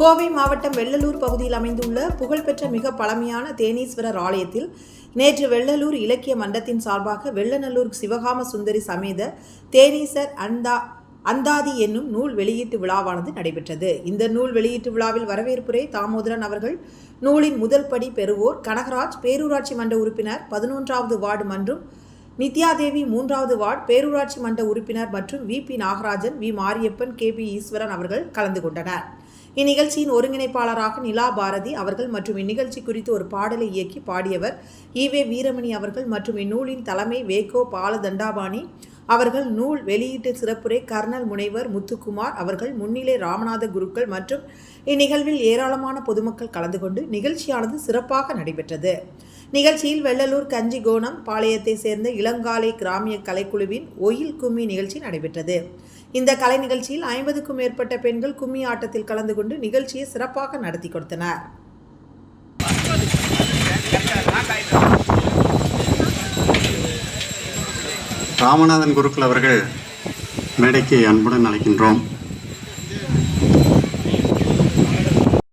கோவை மாவட்டம் வெள்ளலூர் பகுதியில் அமைந்துள்ள புகழ்பெற்ற மிக பழமையான தேனீஸ்வரர் ஆலயத்தில் நேற்று வெள்ளலூர் இலக்கிய மன்றத்தின் சார்பாக வெள்ளநல்லூர் சிவகாம சுந்தரி சமேத தேனீசர் அந்தா அந்தாதி என்னும் நூல் வெளியீட்டு விழாவானது நடைபெற்றது. இந்த நூல் வெளியீட்டு விழாவில் வரவேற்புரை தாமோதரன் அவர்கள் நூலின் முதல் படி பெறுவோர் கனகராஜ் பேரூராட்சி மன்ற உறுப்பினர் பதினொன்றாவது வார்டு மன்றம் நித்யாதேவி மூன்றாவது வார்டு பேரூராட்சி மன்ற உறுப்பினர் மற்றும் V P Nagarajan V Mariappan K P Eswaran அவர்கள் கலந்து கொண்டனர். இந்நிகழ்ச்சியின் ஒருங்கிணைப்பாளராக நிலா பாரதி அவர்கள் மற்றும் இந்நிகழ்ச்சி குறித்து ஒரு பாடலை இயக்கி பாடியவர். ஈவே வீரமணி அவர்கள் மற்றும் இந்நூலின் தலைமை வேகோ பாலதண்டாபாணி அவர்கள் நூல் வெளியீட்டு சிறப்புரை கர்னல் முனைவர் முத்துக்குமார் அவர்கள் முன்னிலை ராமநாத குருக்கள் மற்றும் இந்நிகழ்வில் ஏராளமான பொதுமக்கள் கலந்து கொண்டு நிகழ்ச்சியானது சிறப்பாக நடைபெற்றது. நிகழ்ச்சியில் வெள்ளலூர் கஞ்சிகோணம் பாளையத்தை சேர்ந்த இளங்காலை கிராமிய கலைக்குழுவின் ஒயில் கும்மி நிகழ்ச்சி நடைபெற்றது. இந்த கலை நிகழ்ச்சியில் ஐம்பதுக்கும் மேற்பட்ட பெண்கள் கும்மி ஆட்டத்தில் கலந்து கொண்டு நிகழ்ச்சியை சிறப்பாக நடத்தி கொடுத்தனர். ராமநாதன் குருக்கள் அவர்கள் மேடைக்கு அன்புடன் அழைக்கின்றோம்.